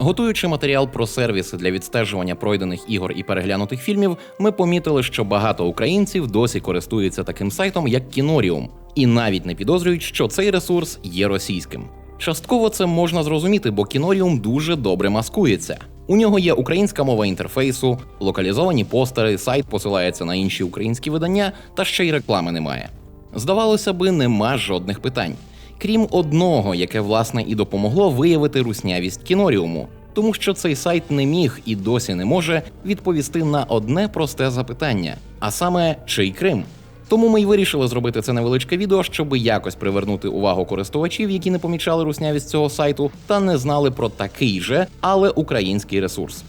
Готуючи матеріал про сервіси для відстежування пройдених ігор і переглянутих фільмів, ми помітили, що багато українців досі користуються таким сайтом, як Кіноріум, і навіть не підозрюють, що цей ресурс є російським. Частково це можна зрозуміти, бо Кіноріум дуже добре маскується. У нього є українська мова інтерфейсу, локалізовані постери, сайт посилається на інші українські видання, та ще й реклами немає. Здавалося би, нема жодних питань. Крім одного, яке власне і допомогло виявити руснявість кіноріуму, тому що цей сайт не міг і досі не може відповісти на одне просте запитання: а саме чий Крим. Тому ми й вирішили зробити це невеличке відео, щоб якось привернути увагу користувачів, які не помічали руснявість цього сайту, та не знали про такий же, але український ресурс.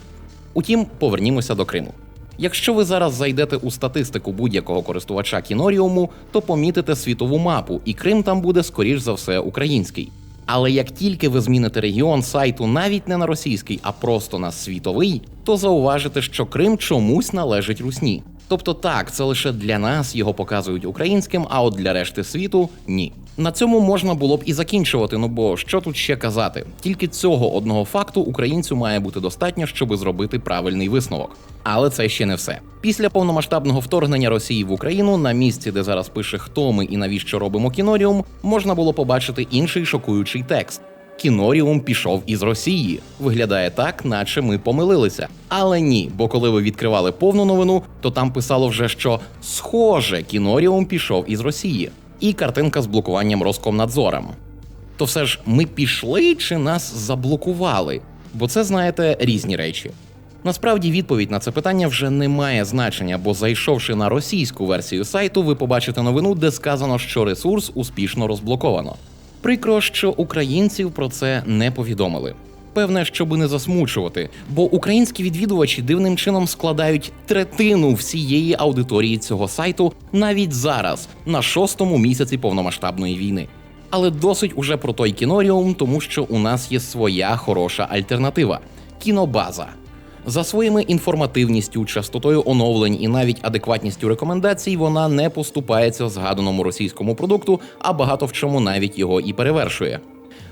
Утім, повернімося до Криму. Якщо ви зараз зайдете у статистику будь-якого користувача кіноріуму, то помітите світову мапу, і Крим там буде скоріш за все український. Але як тільки ви зміните регіон сайту навіть не на російський, а просто на світовий, то зауважите, що Крим чомусь належить русні. Тобто так, це лише для нас його показують українським, а от для решти світу ні. На цьому можна було б і закінчувати. Ну бо що тут ще казати? Тільки цього одного факту українцю має бути достатньо, щоб зробити правильний висновок. Але це ще не все. Після повномасштабного вторгнення Росії в Україну на місці, де зараз пише хто ми і навіщо робимо кіноріум, можна було побачити інший шокуючий текст. Кіноріум пішов із Росії. Виглядає так, наче ми помилилися. Але ні, бо коли ви відкривали повну новину, то там писало вже, що схоже, кіноріум пішов із Росії, і картинка з блокуванням Роскомнадзором. То все ж ми пішли чи нас заблокували? Бо це, знаєте, різні речі. Насправді відповідь на це питання вже не має значення, бо зайшовши на російську версію сайту, ви побачите новину, де сказано, що ресурс успішно розблоковано. Прикро, що українців про це не повідомили. Певне, щоби не засмучувати, бо українські відвідувачі дивним чином складають третину всієї аудиторії цього сайту навіть зараз, на шостому місяці повномасштабної війни. Але досить уже про той кіноріум, тому що у нас є своя хороша альтернатива кінобаза. За своїми інформативністю, частотою оновлень і навіть адекватністю рекомендацій вона не поступається згаданому російському продукту, а багато в чому навіть його і перевершує.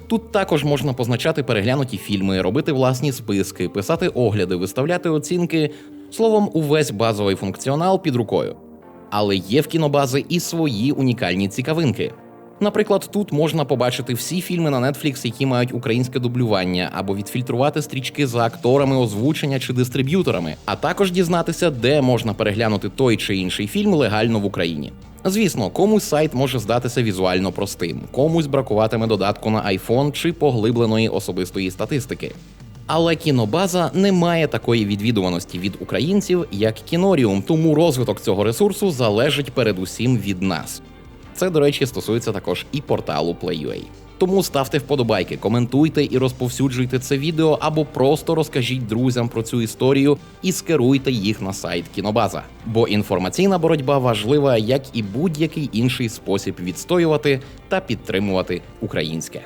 Тут також можна позначати переглянуті фільми, робити власні списки, писати огляди, виставляти оцінки. Словом, увесь базовий функціонал під рукою. Але є в кінобази і свої унікальні цікавинки. Наприклад, тут можна побачити всі фільми на Netflix, які мають українське дублювання, або відфільтрувати стрічки за акторами, озвучення чи дистриб'юторами, а також дізнатися, де можна переглянути той чи інший фільм легально в Україні. Звісно, комусь сайт може здатися візуально простим, комусь бракуватиме додатку на iPhone чи поглибленої особистої статистики. Але кінобаза не має такої відвідуваності від українців, як кіноріум, тому розвиток цього ресурсу залежить передусім від нас. Це, до речі, стосується також і порталу Play.ua. Тому ставте вподобайки, коментуйте і розповсюджуйте це відео, або просто розкажіть друзям про цю історію і скеруйте їх на сайт Кінобаза. Бо інформаційна боротьба важлива, як і будь-який інший спосіб відстоювати та підтримувати українське.